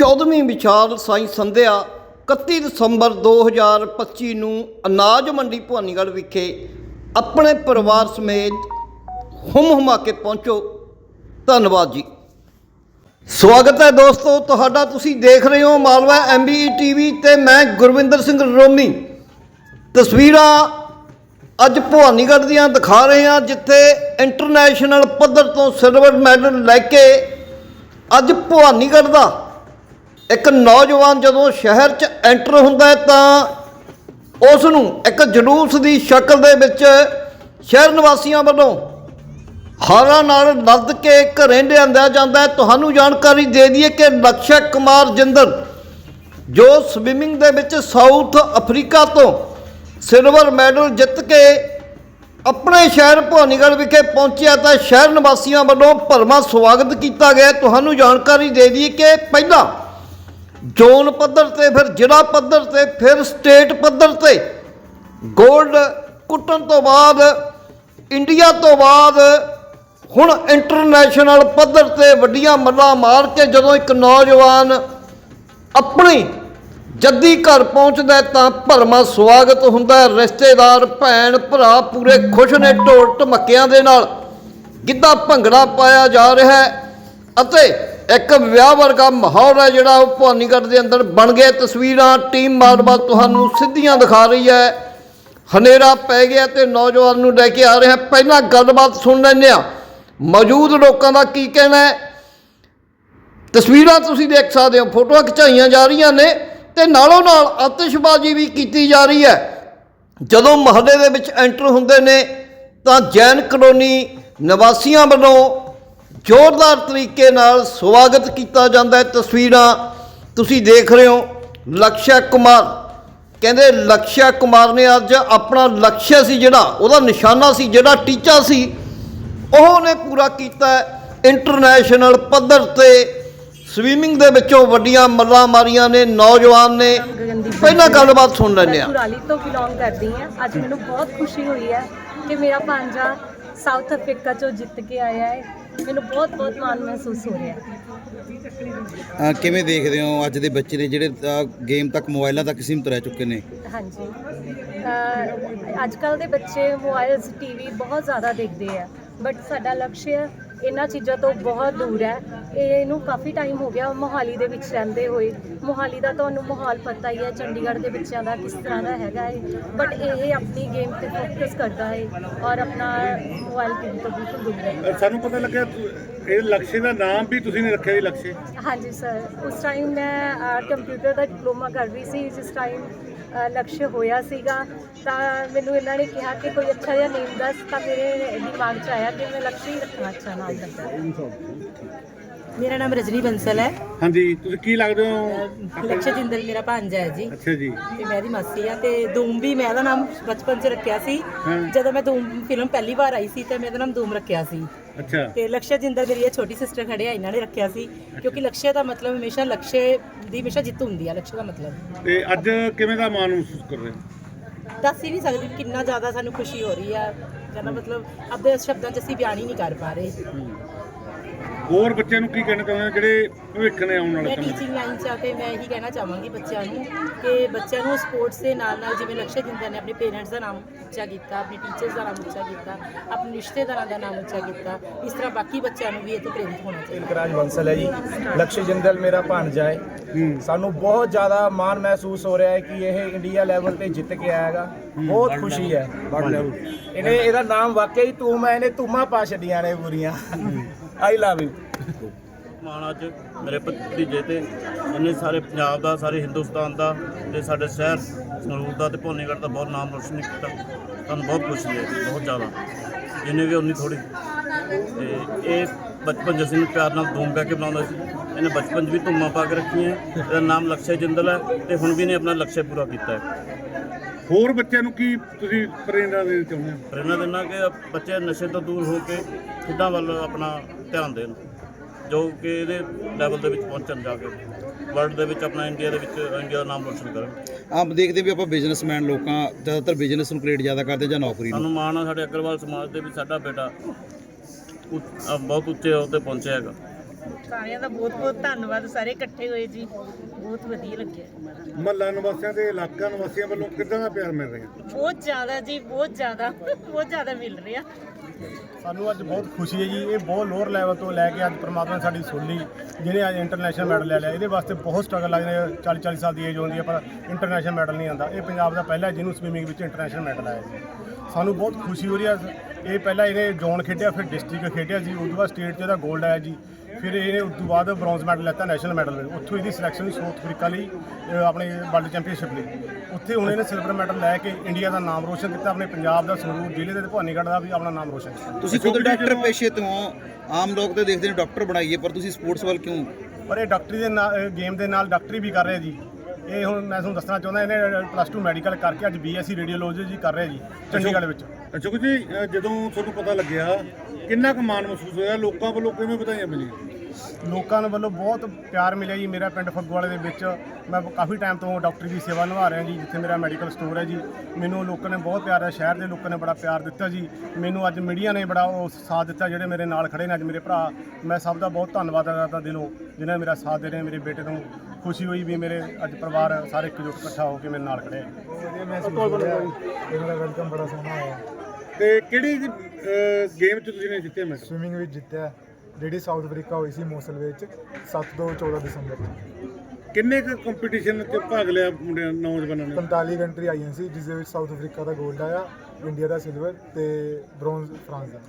14ਵੀਂ ਵਿਸ਼ਾਲ ਸਾਈ ਸੰਧਿਆ 31 ਦਸੰਬਰ 2025 ਨੂੰ ਅਨਾਜ ਮੰਡੀ ਭਵਾਨੀਗੜ੍ਹ ਵਿਖੇ ਆਪਣੇ ਪਰਿਵਾਰ ਸਮੇਤ ਹੁਮ ਹੁਮਾ ਕੇ ਪਹੁੰਚੋ। ਧੰਨਵਾਦ ਜੀ। ਸਵਾਗਤ ਹੈ ਦੋਸਤੋ, ਤੁਹਾਡਾ ਤੁਸੀਂ ਦੇਖ ਰਹੇ ਹੋ ਮਾਲਵਾ ਐਮਬੀ ਟੀਵੀ ਤੇ ਮੈਂ ਗੁਰਵਿੰਦਰ ਸਿੰਘ ਰੋਮੀ। ਤਸਵੀਰਾਂ ਅੱਜ ਭਵਾਨੀਗੜ੍ਹ ਦੀਆਂ ਦਿਖਾ ਰਹੇ ਹਾਂ, ਜਿੱਥੇ ਇੰਟਰਨੈਸ਼ਨਲ ਪੱਧਰ ਤੋਂ ਸਿਲਵਰ ਮੈਡਲ ਲੈ ਕੇ ਅੱਜ ਭਵਾਨੀਗੜ੍ਹ ਦਾ ਇੱਕ ਨੌਜਵਾਨ ਜਦੋਂ ਸ਼ਹਿਰ 'ਚ ਐਂਟਰ ਹੁੰਦਾ ਤਾਂ ਉਸ ਨੂੰ ਇੱਕ ਜਲੂਸ ਦੀ ਸ਼ਕਲ ਦੇ ਵਿੱਚ ਸ਼ਹਿਰ ਨਿਵਾਸੀਆਂ ਵੱਲੋਂ ਹਾਰਾਂ ਨਾਲ ਲੱਦ ਕੇ ਘਰੇ ਲਿਆਂਦਾ ਜਾਂਦਾ ਹੈ। ਤੁਹਾਨੂੰ ਜਾਣਕਾਰੀ ਦੇ ਦਈਏ ਕਿ ਲਕਸ਼ਾ ਕੁਮਾਰ ਜਿੰਦਰ ਜੋ ਸਵਿਮਿੰਗ ਦੇ ਵਿੱਚ ਸਾਊਥ ਅਫਰੀਕਾ ਤੋਂ ਸਿਲਵਰ ਮੈਡਲ ਜਿੱਤ ਕੇ ਆਪਣੇ ਸ਼ਹਿਰ ਭਵਾਨੀਗੜ੍ਹ ਵਿਖੇ ਪਹੁੰਚਿਆ ਤਾਂ ਸ਼ਹਿਰ ਨਿਵਾਸੀਆਂ ਵੱਲੋਂ ਭਰਵਾਂ ਸਵਾਗਤ ਕੀਤਾ ਗਿਆ ਤੁਹਾਨੂੰ ਜਾਣਕਾਰੀ ਦੇ ਦਈਏ ਕਿ ਪਹਿਲਾਂ ਜ਼ੋਨ ਪੱਧਰ ਤੇ, ਫਿਰ ਜ਼ਿਲ੍ਹਾ ਪੱਧਰ ਤੇ, ਫਿਰ ਸਟੇਟ ਪੱਧਰ ਤੇ। ਗੋਲਡ ਕੁੱਟਣ ਤੋਂ ਬਾਅਦ, ਇੰਡੀਆ ਤੋਂ ਬਾਅਦ, ਹੁਣ ਇੰਟਰਨੈਸ਼ਨਲ ਪੱਧਰ ਤੇ ਵੱਡੀਆਂ ਮੱਲਾਂ ਮਾਰ ਕੇ ਜਦੋਂ ਇੱਕ ਨੌਜਵਾਨ ਆਪਣੀ ਜੱਦੀ ਘਰ ਪਹੁੰਚਦਾ ਤਾਂ ਭਰਮਾ ਸਵਾਗਤ ਹੁੰਦਾ ਰਿਸ਼ਤੇਦਾਰ, ਭੈਣ, ਭਰਾ ਪੂਰੇ ਖੁਸ਼ ਨੇ ਢੋਲ ਢਮੱਕਿਆਂ ਦੇ ਨਾਲ। ਗਿੱਧਾ ਭੰਗੜਾ ਪਾਇਆ ਜਾ ਰਿਹਾ ਹੈ ਅਤੇ ਇੱਕ ਵਿਆਹ ਵਰਗਾ ਮਾਹੌਲ ਹੈ ਜਿਹੜਾ ਉਹ ਭਵਾਨੀਗੜ੍ਹ ਦੇ ਅੰਦਰ ਬਣ ਗਿਆ। ਤਸਵੀਰਾਂ ਟੀਮ ਮਾਲਵਾ ਤੁਹਾਨੂੰ ਸਿੱਧੀਆਂ ਦਿਖਾ ਰਹੀ ਹੈ। ਹਨੇਰਾ ਪੈ ਗਿਆ ਤੇ ਨੌਜਵਾਨ ਨੂੰ ਲੈ ਕੇ ਆ ਰਿਹਾ। ਪਹਿਲਾਂ ਗੱਲਬਾਤ ਸੁਣ ਲੈਂਦੇ ਆ ਮੌਜੂਦ ਲੋਕਾਂ ਦਾ ਕੀ ਕਹਿਣਾ ਹੈ? ਤਸਵੀਰਾਂ ਤੁਸੀਂ ਦੇਖ ਸਕਦੇ ਹੋ। ਫੋਟੋਆਂ ਖਿਚਾਈਆਂ ਜਾ ਰਹੀਆਂ ਨੇ ਤੇ ਨਾਲੋਂ ਨਾਲ ਆਤਿਸ਼ਬਾਜ਼ੀ ਵੀ ਕੀਤੀ ਜਾ ਰਹੀ ਹੈ। ਜਦੋਂ ਮਹੱਲੇ ਦੇ ਵਿੱਚ ਐਂਟਰ ਹੁੰਦੇ ਨੇ ਤਾਂ ਜੈਨ ਕਲੋਨੀ ਨਿਵਾਸੀਆਂ ਵੱਲੋਂ ਜ਼ੋਰਦਾਰ ਤਰੀਕੇ ਨਾਲ ਸਵਾਗਤ ਕੀਤਾ ਜਾਂਦਾ ਹੈ ਤਸਵੀਰਾਂ ਤੁਸੀਂ ਦੇਖ ਰਹੇ ਹੋ ਲਕਸ਼ਾ ਕੁਮਾਰ। ਕਹਿੰਦੇ ਲਕਸ਼ਾ ਕੁਮਾਰ ਨੇ ਅੱਜ ਆਪਣਾ ਲਕਸ਼ਯ ਸੀ ਜਿਹੜਾ, ਉਹਦਾ ਨਿਸ਼ਾਨਾ ਸੀ, ਜਿਹੜਾ ਟੀਚਾ ਸੀ, ਉਹ ਨੇ ਪੂਰਾ ਕੀਤਾ ਇੰਟਰਨੈਸ਼ਨਲ ਪੱਧਰ ਤੇ। ਸਵੀਮਿੰਗ ਦੇ ਵਿੱਚੋਂ ਵੱਡੀਆਂ ਮੱਲਾਂ ਮਾਰੀਆਂ ਨੇ, ਨੌਜਵਾਨ ਨੇ। ਪਹਿਲਾਂ ਗੱਲਬਾਤ ਸੁਣ ਲੈਂਦੇ ਆ ਕੁਰਾਲੀ ਤੋਂ ਬਿਲੋਂਗ ਕਰਦੀ ਹਾਂ। ਅੱਜ ਮੈਨੂੰ ਬਹੁਤ ਖੁਸ਼ੀ ਹੋਈ ਹੈ ਕਿ ਮੇਰਾ ਭਾਂਜਾ ਸਾਊਥ ਅਫਰੀਕਾ ਚੋਂ ਜਿੱਤ ਕੇ ਆਇਆ ਹੈ। ਮੈਨੂੰ ਬਹੁਤ ਬਹੁਤ ਮਾਣ ਮਹਿਸੂਸ ਹੋ ਰਿਹਾ ਹੈ। ਅਹ ਕਿਵੇਂ ਦੇਖਦੇ ਹੋ ਅੱਜ ਦੇ ਬੱਚੇ ਨੇ ਜਿਹੜੇ ਗੇਮ ਤੱਕ ਮੋਬਾਈਲਾਂ ਤੱਕ ਸੀਮਤ ਰਹਿ ਚੁੱਕੇ ਨੇ? ਹਾਂਜੀ। ਅੱਜ ਕੱਲ ਦੇ ਬੱਚੇ ਮੋਬਾਈਲਸ ਟੀਵੀ ਬਹੁਤ ਜ਼ਿਆਦਾ ਦੇਖਦੇ ਆ। ਬਟ ਸਾਡਾ ਲਕਸ਼ਯ ਇਹਨਾਂ ਚੀਜ਼ਾਂ ਤੋਂ ਬਹੁਤ ਦੂਰ ਹੈ। ਇਹਨੂੰ ਕਾਫੀ ਟਾਈਮ ਹੋ ਗਿਆ ਮੋਹਾਲੀ ਦੇ ਵਿੱਚ ਰਹਿੰਦੇ ਹੋਏ। ਮੋਹਾਲੀ ਦਾ ਤੁਹਾਨੂੰ ਮਾਹੌਲ ਪਤਾ ਹੀ ਹੈ ਚੰਡੀਗੜ੍ਹ ਦੇ ਬੱਚਿਆਂ ਦਾ ਕਿਸ ਤਰ੍ਹਾਂ ਦਾ ਹੈਗਾ ਹੈ ਬਟ ਇਹ ਆਪਣੀ ਗੇਮ ਤੇ ਫੋਕਸ ਕਰਦਾ ਹੈ ਔਰ ਆਪਣਾ ਮੋਬਾਈਲ ਤੋਂ ਬਿਲਕੁਲ ਦੂਰ ਹੈ ਸਾਨੂੰ ਪਤਾ ਲੱਗਿਆ ਇਹ ਲਕਸ਼ੇ ਦਾ ਨਾਮ ਵੀ ਤੁਸੀਂ ਨੇ ਰੱਖਿਆ ਜੀ ਲਕਸ਼ੇ? ਹਾਂਜੀ ਸਰ ਉਸ ਟਾਈਮ ਮੈਂ ਕੰਪਿਊਟਰ ਦਾ ਡਿਪਲੋਮਾ ਕਰ ਰਹੀ ਸੀ ਜਿਸ ਟਾਈਮ ਲਕਸ਼ਯ ਹੋਇਆ ਸੀਗਾ। ਤਾਂ ਮੈਨੂੰ ਇਹਨਾਂ ਨੇ ਕਿਹਾ ਕਿ ਕੋਈ ਅੱਛਾ ਜਿਹਾ ਨੇਮ ਦੱਸ ਤਾਂ ਮੇਰੇ ਦਿਮਾਗ 'ਚ ਆਇਆ ਕਿ ਮੈਂ ਲਕਸ਼ਯ ਹੀ ਰੱਖਣਾ ਅੱਛਾ ਨਾਮ ਲੱਗਾ ਮੇਰਾ ਨਾਮ ਰਜਨੀ ਬੰਸਲ ਹੈ। ਹਾਂਜੀ ਤੁਸੀਂ ਕੀ ਲੱਗਦੇ ਹੋ? ਲਕਸ਼ੇ ਜਿੰਦਲ ਮੇਰਾ ਭਾਂਜਾ ਹੈ ਜੀ। ਅੱਛਾ ਜੀ। ਤੇ ਮੈਂ ਦੀ ਮਾਸੀ ਆ ਤੇ ਧੂਮ ਵੀ ਮੈਂ ਦਾ ਨਾਮ ਬਚਪਨ ਚ ਰੱਖਿਆ ਸੀ। ਹਾਂ। ਜਦੋਂ ਮੈਂ ਧੂਮ ਫਿਲਮ ਪਹਿਲੀ ਵਾਰ ਆਈ ਸੀ ਤੇ ਮੇਰਾ ਨਾਮ ਧੂਮ ਰੱਖਿਆ ਸੀ। ਅੱਛਾ। ਤੇ ਲਕਸ਼ੇ ਜਿੰਦਲ ਮੇਰੀ ਇਹ ਛੋਟੀ ਸਿਸਟਰ ਖੜੇ ਆ ਇਹਨਾਂ ਨੇ ਰੱਖਿਆ ਸੀ। ਕਿਉਂਕਿ ਲਕਸ਼ੇ ਦਾ ਮਤਲਬ ਹਮੇਸ਼ਾ ਲਕਸ਼ੇ ਦੀ ਹਮੇਸ਼ਾ ਜਿੱਤ ਹੁੰਦੀ ਆ ਲਕਸ਼ੇ ਦਾ ਮਤਲਬ। ਤੇ ਅੱਜ ਕਿਵੇਂ ਦਾ ਮਾਣ ਮਹਿਸੂਸ ਕਰ ਰਹੇ ਹੋ? ਦੱਸ ਹੀ ਨਹੀਂ ਸਕਦੇ ਵੀ ਕਿੰਨਾ ਜ਼ਿਆਦਾ ਸਾਨੂੰ ਖੁਸ਼ੀ ਹੋ ਰਹੀ ਆ। ਜਿਹਦਾ ਮਤਲਬ ਆਪਦੇ ਸ਼ਬਦਾਂ ਚ ਅਸੀਂ ਬਿਆਨ ਹੀ ਨਹੀਂ ਕਰ ਪਾ ਰਹੇ। ਹੋਰ ਬੱਚਿਆਂ ਨੂੰ ਕੀ ਕਹਿਣਾ ਚਾਹੁੰਦੇ ਜਿਹੜੇ ਭਵਿੱਖ ਨੇ ਆਉਣ ਵਾਲੇ ਮੈਂ ਸਮੇਂ 'ਚ? ਟੀਚਿੰਗ ਲਾਈਨ 'ਚ ਆ ਕੇ ਮੈਂ ਇਹੀ ਕਹਿਣਾ ਚਾਹਾਂਗੀ ਬੱਚਿਆਂ ਨੂੰ ਕਿ ਬੱਚਿਆਂ ਨੂੰ ਸਪੋਰਟਸ ਦੇ ਨਾਲ ਨਾਲ ਜਿਵੇਂ ਲਕਸ਼ੇ ਜਿੰਦਲ ਨੇ ਆਪਣੇ ਪੇਰੈਂਟਸ ਦਾ ਨਾਮ ਉੱਚਾ ਕੀਤਾ ਆਪਣੇ ਟੀਚਰਸ ਦਾ ਨਾਮ ਉੱਚਾ ਕੀਤਾ ਆਪਣੇ ਰਿਸ਼ਤੇਦਾਰਾਂ ਦਾ ਨਾਮ ਉੱਚਾ ਕੀਤਾ ਇਸ ਤਰ੍ਹਾਂ ਬਾਕੀ ਬੱਚਿਆਂ ਨੂੰ ਵੀ ਇਹ ਤੋਂ ਪ੍ਰੇਰਿਤ ਹੋਣਾ ਚਾਹੀਦਾ। ਇਲਕਰਾਜ ਬੰਸਲ ਹੈ ਜੀ। ਲਕਸ਼ੇ ਜਿੰਦਲ ਮੇਰਾ ਭਾਣਜਾ ਹੈ। ਸਾਨੂੰ ਬਹੁਤ ਜ਼ਿਆਦਾ ਮਾਣ ਮਹਿਸੂਸ ਹੋ ਰਿਹਾ ਹੈ ਕਿ ਇਹ ਇੰਡੀਆ ਲੈਵਲ ਤੇ ਜਿੱਤ ਕੇ ਆਏਗਾ ਬਹੁਤ ਖੁਸ਼ੀ ਹੈ। ਇਹਨੇ ਇਹਦਾ ਨਾਮ ਵਾਕਿਆ ਹੀ ਧੂਮ ਹੈ ਇਹਨੇ ਧੂਮਾਂ ਪਾ ਛੱਡੀਆਂ ਨੇ ਪੂਰੀਆਂ। ਆਈ ਲਵ ਯੂ ਮਾਣ ਅੱਜ ਮੇਰੇ ਭਤੀਜੇ ਤੇ ਇੰਨੇ ਸਾਰੇ ਪੰਜਾਬ ਦਾ ਸਾਰੇ ਹਿੰਦੁਸਤਾਨ ਦਾ ਤੇ ਸਾਡੇ ਸ਼ਹਿਰ ਸੰਗਰੂਰ ਦਾ ਤੇ ਭੋਨੇਗੜ੍ਹ ਦਾ ਬਹੁਤ ਨਾਮ ਰੋਸ਼ਨ ਕੀਤਾ। ਤੁਹਾਨੂੰ ਬਹੁਤ ਖੁਸ਼ੀ ਹੈ ਬਹੁਤ ਜ਼ਿਆਦਾ। ਜਿੰਨੇ ਵੀ ਉਨੀ ਥੋੜੀ ਤੇ ਇਹ ਬਚਪਨ ਜਿਸ ਨੂੰ ਪਿਆਰ ਨਾਲ ਧੂਮ ਕਹਿ ਕੇ ਬਣਾਉਂਦਾ ਸੀ। ਇਹਨੇ ਬਚਪਨ 'ਚ ਵੀ ਧੂਮਾਂ ਪਾ ਕੇ ਰੱਖੀਆਂ ਇਹਦਾ ਨਾਮ ਲਕਸ਼ੇ ਜਿੰਦਲ ਹੈ ਤੇ ਹੁਣ ਵੀ ਨੇ ਆਪਣਾ ਲਕਸ਼ੇ ਪੂਰਾ ਕੀਤਾ ਹੈ। ਹੋਰ ਬੱਚਿਆਂ ਨੂੰ ਕੀ ਤੁਸੀਂ ਪ੍ਰੇਰਣਾ ਦੇਣਾ ਚਾਹੁੰਦੇ ਹੋ? ਪ੍ਰੇਰਨਾ ਦਿੰਦਾ ਕਿ ਬੱਚੇ ਨਸ਼ੇ ਤੋਂ ਦੂਰ ਹੋ ਕੇ ਖੇਡਾਂ ਵੱਲ ਆਪਣਾ ਧਿਆਨ ਦੇਣ ਜੋ ਕਿ ਇਹਦੇ ਲੈਵਲ ਦੇ ਵਿੱਚ ਪਹੁੰਚਣ ਜਾ ਕੇ ਵਰਲਡ ਦੇ ਵਿੱਚ ਆਪਣਾ ਇੰਡੀਆ ਦੇ ਵਿੱਚ ਇੰਡੀਆ ਦਾ ਨਾਮ ਰੋਸ਼ਨ ਕਰਨ। ਆਪ ਦੇਖਦੇ ਵੀ ਆਪਾਂ ਬਿਜ਼ਨਸਮੈਨ ਲੋਕਾਂ ਜ਼ਿਆਦਾਤਰ ਬਿਜ਼ਨਸ ਨੂੰ ਕ੍ਰੀਏਟ ਜ਼ਿਆਦਾ ਕਰਦੇ ਜਾਂ ਨੌਕਰੀ ਨੂੰ? ਸਾਨੂੰ ਮਾਣ ਆ ਸਾਡੇ ਅਗਰਵਾਲ ਸਮਾਜ ਦੇ ਵੀ ਸਾਡਾ ਬੇਟਾ ਉ- ਅ, ਬਹੁਤ ਉੱਚੇ ਅਹੁਦੇ ਪਹੁੰਚਿਆ ਹੈਗਾ। ਸਾਰਿਆਂ ਦਾ ਬਹੁਤ ਬਹੁਤ ਧੰਨਵਾਦ ਸਾਰੇ ਇਕੱਠੇ ਹੋਏ ਜੀ। ਬਹੁਤ ਵਧੀਆ ਲੱਗਿਆ। ਮਹੱਲਾ ਨਿਵਾਸੀਆਂ ਤੇ ਇਲਾਕਾ ਨਿਵਾਸੀਆਂ ਵੱਲੋਂ ਕਿੱਦਾਂ ਦਾ ਪਿਆਰ ਮਿਲ ਰਿਹਾ? ਬਹੁਤ ਜ਼ਿਆਦਾ ਜੀ ਬਹੁਤ ਜ਼ਿਆਦਾ ਬਹੁਤ ਜ਼ਿਆਦਾ ਮਿਲ ਰਿਹਾ। ਸਾਨੂੰ ਅੱਜ ਬਹੁਤ ਖੁਸ਼ੀ ਹੈ ਜੀ ਇਹ ਬਹੁਤ ਲੋਅਰ ਲੈਵਲ ਤੋਂ ਲੈ ਕੇ ਅੱਜ ਪ੍ਰਮਾਤਮਾ ਨੇ ਸਾਡੀ ਸੁਣ ਲਈ ਜਿਹਨੇ ਅੱਜ ਇੰਟਰਨੈਸ਼ਨਲ ਮੈਡਲ ਲੈ ਲਿਆ। ਇਹਦੇ ਵਾਸਤੇ ਬਹੁਤ ਸਟਰਗਲ ਲੱਗਦੇ ਨੇ 40 40 ਸਾਲ ਦੀ ਏਜ ਹੁੰਦੀ ਹੈ ਪਰ ਇੰਟਰਨੈਸ਼ਨਲ ਮੈਡਲ ਨਹੀਂ ਆਉਂਦਾ। ਇਹ ਪੰਜਾਬ ਦਾ ਪਹਿਲਾ ਜਿਹਨੂੰ ਸਵਿਮਿੰਗ ਵਿੱਚ ਇੰਟਰਨੈਸ਼ਨਲ ਮੈਡਲ ਆਇਆ ਜੀ। ਸਾਨੂੰ ਬਹੁਤ ਖੁਸ਼ੀ ਹੋ ਰਹੀ ਹੈ ਇਹ ਪਹਿਲਾਂ ਇਹਨੇ ਜ਼ੋਨ ਖੇਡਿਆ ਫਿਰ ਡਿਸਟ੍ਰਿਕਟ ਖੇਡਿਆ ਜੀ ਉਸ ਤੋਂ ਬਾਅਦ ਸਟੇਟ 'ਚ ਇਹਦਾ 골ਡ ਆਇਆ ਜੀ। ਫਿਰ ਇਹਨੇ ਉਸ ਤੋਂ ਬਾਅਦ ਬ੍ਰੌਂਜ਼ ਮੈਡਲ ਲੈਤਾ ਨੈਸ਼ਨਲ ਮੈਡਲ ਉੱਥੋਂ ਇਹਦੀ ਸਿਲੈਕਸ਼ਨ ਸਾਊਥ ਅਫਰੀਕਾ ਲਈ ਆਪਣੇ ਵਰਲਡ ਚੈਂਪੀਅਨਸ਼ਿਪ ਲਈ। ਉੱਥੇ ਹੁਣ ਇਹਨੇ ਸਿਲਵਰ ਮੈਡਲ ਲੈ ਕੇ ਇੰਡੀਆ ਦਾ ਨਾਮ ਰੋਸ਼ਨ ਕੀਤਾ ਆਪਣੇ ਪੰਜਾਬ ਦਾ ਸੰਗਰੂਰ ਜ਼ਿਲ੍ਹੇ ਦੇ ਭਵਾਨੀਗੜ੍ਹ ਦਾ ਵੀ ਆਪਣਾ ਨਾਮ ਰੋਸ਼ਨ ਕੀਤਾ। ਤੁਸੀਂ ਖੁਦ ਡਾਕਟਰ ਪੇਸ਼ੇ ਤੋਂ ਆਮ ਲੋਕ ਤਾਂ ਦੇਖਦੇ ਨੇ ਡਾਕਟਰ ਬਣਾਈਏ ਪਰ ਤੁਸੀਂ ਸਪੋਰਟਸ ਵੱਲ ਕਿਉਂ? ਪਰ ਇਹ ਡਾਕਟਰੀ ਦੇ ਨਾਲ ਗੇਮ ਦੇ ਨਾਲ ਡਾਕਟਰੀ ਵੀ ਕਰ ਰਿਹਾ ਜੀ। ਇਹ ਹੁਣ ਮੈਂ ਤੁਹਾਨੂੰ ਦੱਸਣਾ ਚਾਹੁੰਦਾ ਇਹਨੇ ਪਲੱਸ 2 ਮੈਡੀਕਲ ਕਰਕੇ ਅੱਜ ਬੀਐਸਸੀ ਰੇਡੀਓਲੋਜੀ ਜੀ ਕਰ ਰਿਹਾ ਜੀ ਚੰਡੀਗੜ੍ਹ ਵਿੱਚ। ਅਸ਼ੋਕ ਜੀ ਅ, ਜਦੋਂ ਤੁਹਾਨੂੰ ਪਤਾ ਲੱਗਿਆ ਕਿੰਨਾ ਕੁ ਮਾਣ ਮਹਿਸੂਸ ਹੋਇਆ? ਲੋਕਾਂ ਵੱਲੋਂ ਕਿਵੇਂ ਵਧਾਈਆਂ ਮਿਲੀਆਂ? ਲੋਕਾਂ ਨੂੰ ਵੱਲੋਂ ਬਹੁਤ ਪਿਆਰ ਮਿਲਿਆ ਜੀ ਮੇਰਾ ਪਿੰਡ ਫੱਗੂਵਾਲੇ ਦੇ ਵਿੱਚ। ਮੈਂ ਕਾਫੀ ਟਾਈਮ ਤੋਂ ਡਾਕਟਰੀ ਦੀ ਸੇਵਾ ਨਿਭਾ ਰਿਹਾ ਜੀ ਜਿੱਥੇ ਮੇਰਾ ਮੈਡੀਕਲ ਸਟੋਰ ਹੈ ਜੀ। ਮੈਨੂੰ ਲੋਕਾਂ ਨੇ ਬਹੁਤ ਪਿਆਰ ਹੈ ਸ਼ਹਿਰ ਦੇ ਲੋਕਾਂ ਨੇ ਬੜਾ ਪਿਆਰ ਦਿੱਤਾ ਜੀ। ਮੈਨੂੰ ਅੱਜ ਮੀਡੀਆ ਨੇ ਬੜਾ ਉਹ ਸਾਥ ਦਿੱਤਾ ਜਿਹੜੇ ਮੇਰੇ ਨਾਲ ਖੜੇ ਨੇ ਅੱਜ ਮੇਰੇ ਭਰਾ। ਮੈਂ ਸਭ ਦਾ ਬਹੁਤ ਧੰਨਵਾਦ ਕਰਦਾ ਦਿਲੋਂ ਜਿਨ੍ਹਾਂ ਨੇ ਮੇਰਾ ਸਾਥ ਦੇ ਰਹੇ ਮੇਰੇ ਬੇਟੇ ਨੂੰ। ਖੁਸ਼ੀ ਹੋਈ ਵੀ ਮੇਰੇ ਅੱਜ ਪਰਿਵਾਰ ਸਾਰੇ ਇਕਜੁੱਟ ਇਕੱਠਾ ਹੋ ਕੇ ਮੇਰੇ ਨਾਲ ਖੜੇ ਹੈ ਵਧੀਆ ਮਹਿਸੂਸ ਹੋ ਰਿਹਾ ਇਹ ਮੇਰਾ ਵੈਲਕਮ ਬੜਾ ਸੋਹਣਾ ਹੋਇਆ। ਤੇ ਕਿਹੜੀ ਗੇਮ 'ਚ ਤੁਸੀਂ ਨੇ ਜਿੱਤੇ ਮੈਡਲ ਸਵਿਮਿੰਗ ਵਿੱਚ ਜਿੱਤਿਆ। ਜਿਹੜੀ ਸਾਊਥ ਅਫਰੀਕਾ ਹੋਈ ਸੀ ਮੋਸਲ ਵਿੱਚ 7 ਤੋਂ 14 ਦਸੰਬਰ ਚ। ਕਿੰਨੇ ਕੁ ਕੰਪੀਟੀਸ਼ਨ 'ਚ ਭਾਗ ਲਿਆ ਮੁੰਡਿਆਂ ਨੌਜਵਾਨਾਂ ਨੇ? 45 ਕੰਟਰੀ ਆਈਆਂ ਸੀ ਜਿਸ ਦੇ ਵਿੱਚ ਸਾਊਥ ਅਫਰੀਕਾ ਦਾ 골ਡ ਆਇਆ ਇੰਡੀਆ ਦਾ ਸਿਲਵਰ ਤੇ ਬ੍ਰੌਂਜ਼ ਫਰਾਂਸ ਦਾ।